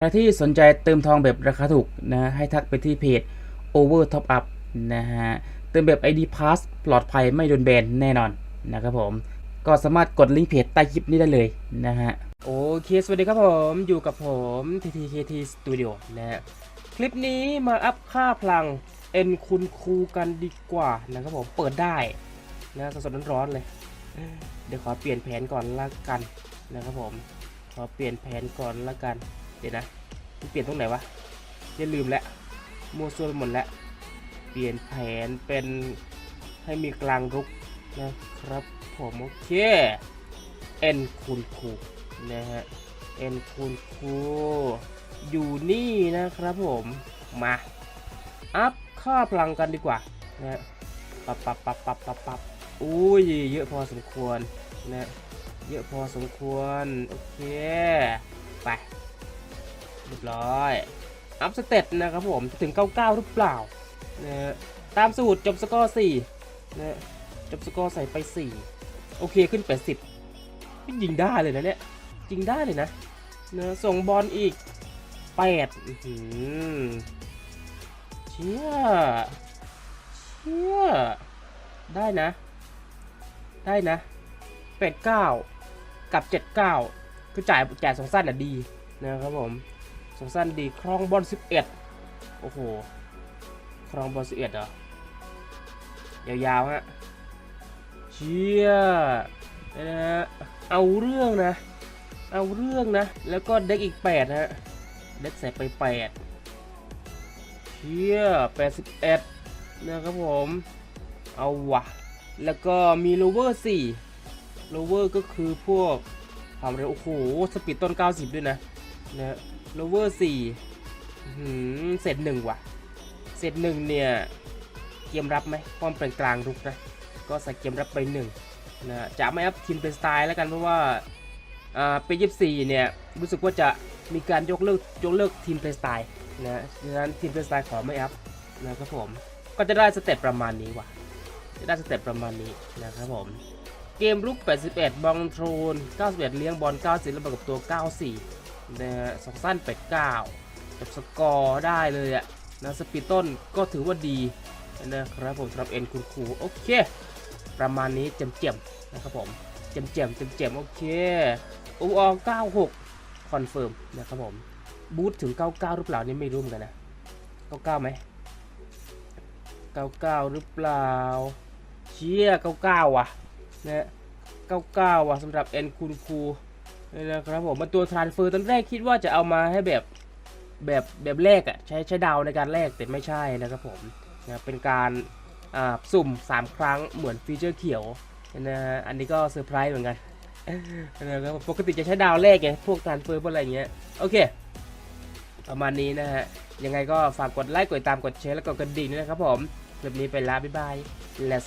ใครที่สนใจเติมทองแบบราคาถูกนะให้ทักไปที่เพจ Over Top Up นะฮะเติมแบบ ID Pass ปลอดภัยไม่โดนแบนแน่นอนนะครับผม ก็สามารถกดลิงก์เพจใต้คลิปนี้ได้เลยนะฮะโอเคสวัสดีครับผมอยู่กับผม TTKT Studio นะฮะคลิปนี้มาอัพค่าพลังเอ็นคุณครูกันดีกว่านะครับผมเปิดได้นะสดๆร้อนๆเลย เดี๋ยวขอเปลี่ยนแผนก่อนละกันนะครับผมขอเปลี่ยนแผนก่อนละกัน เดี๋ยวนะเปลี่ยนตรงไหนวะอย่าลืมแล้วมัวซัวไปหมดแล้ว เปลี่ยนแผนเป็นให้มีกลางรุกนะครับผมโอเคเอ็นคูณคูนะฮะเอ็นคูณคูอยู่นี่นะครับผมมาอัพค่าพลังกันดีกว่านะฮะปับปับปับปับปับปับอุ้ยเยอะพอสมควรนะเยอะพอสมควร โอเค ไป เรียบร้อย อัพสเตตนะครับผมถึง 99 หรือเปล่านะตามสูตรจบสกอร์4นะจบสกอร์ใส่ไป 4 โอเคขึ้น 80ไม่ยิงได้เลยนะเนี่ยยิงได้เลยนะนะส่งบอลอีก8อื้อหือเชี่ยเชี่ยได้นะ ได้นะ 89 กับ 79 คือจ่ายจ่ายสองสั้นอะดีนะครับผม สองสั้นดีครองบอล11 โอ้โห ครองบอล11เหรอ ยาวๆฮะ เชี่ยนะฮะ เอาเรื่องนะ เอาเรื่องนะ แล้วก็เด็กอีก 8 ฮะ เด็กใส่ไป 8 เชี่ย81 นะครับผม เอาวะ แล้วก็มีโลเวอร์4โลเวอร์ก็คือพวกความเร็วโอ้โห สปีดต้น 90 ด้วยนะนะ โลเวอร์4เสร็จหนึ่งว่ะ เสร็จหนึ่งเนี่ยเกมรับไหมป้อมเป็นกลางรุกนะ ก็ใส่เกมรับไปหนึ่งนะจะไม่อัพทีมเป็นสไตล์แล้วกันเพราะว่าอ่าป็นยี่สี่เนี่ยรู้สึกว่าจะมีการยกเลิกยกเลิกทีมเป็นสไตล์นะดังนั้นทีมเป็นสไตล์ขอไม่อัพนะครับผมก็จะได้สเต็ปประมาณนี้ว่ะจะได้สเต็ปประมาณนี้นะครับผมเกมลุก 81 บอลโทรน91 เลี้ยงบอล 90 แล้วบวกกับตัว 94 นะฮะสองสั้น89จับสกอร์ได้เลยอะนะสปีดต้นก็ถือว่าดีนะครับผมสำหรับเอ็นคุณครูโอเค ประมาณนี้เจ็มๆนะครับผมเจ็มๆเจ็มๆโอเคอูออ96 คอนเฟิร์มนะครับผมบูทถึง 99 หรือเปล่านี่ไม่รู้เหมือนกันนะ 99ไหม99 หรือเปล่า เชี่ย99 ว่ะนะ99 ว่ะสำหรับเอ็นคูณคู นี่นะครับผมมาตัวทรานเฟอร์ตอนแรกคิดว่าจะเอามาให้แบบแบบแบบแรกอะใช้ใช้ดาวในการแลกแต่ไม่ใช่นะครับผมนะเป็นการอ่าสุ่ม 3 ครั้งเหมือนฟีเจอร์เขียวนะฮะอันนี้ก็เซอร์ไพรส์เหมือนกันนะครับผมปกติจะใช้ดาวแรกไงพวกทรานเฟอร์พวกอะไรอย่างเงี้ยโอเค ประมาณนี้นะฮะยังไงก็ฝากกดไลค์กดติดตามกดแชร์แล้วก็กดกระดิ่งด้วยนะครับผมคลิปนี้ไปแล้วบ๊ายบาย let's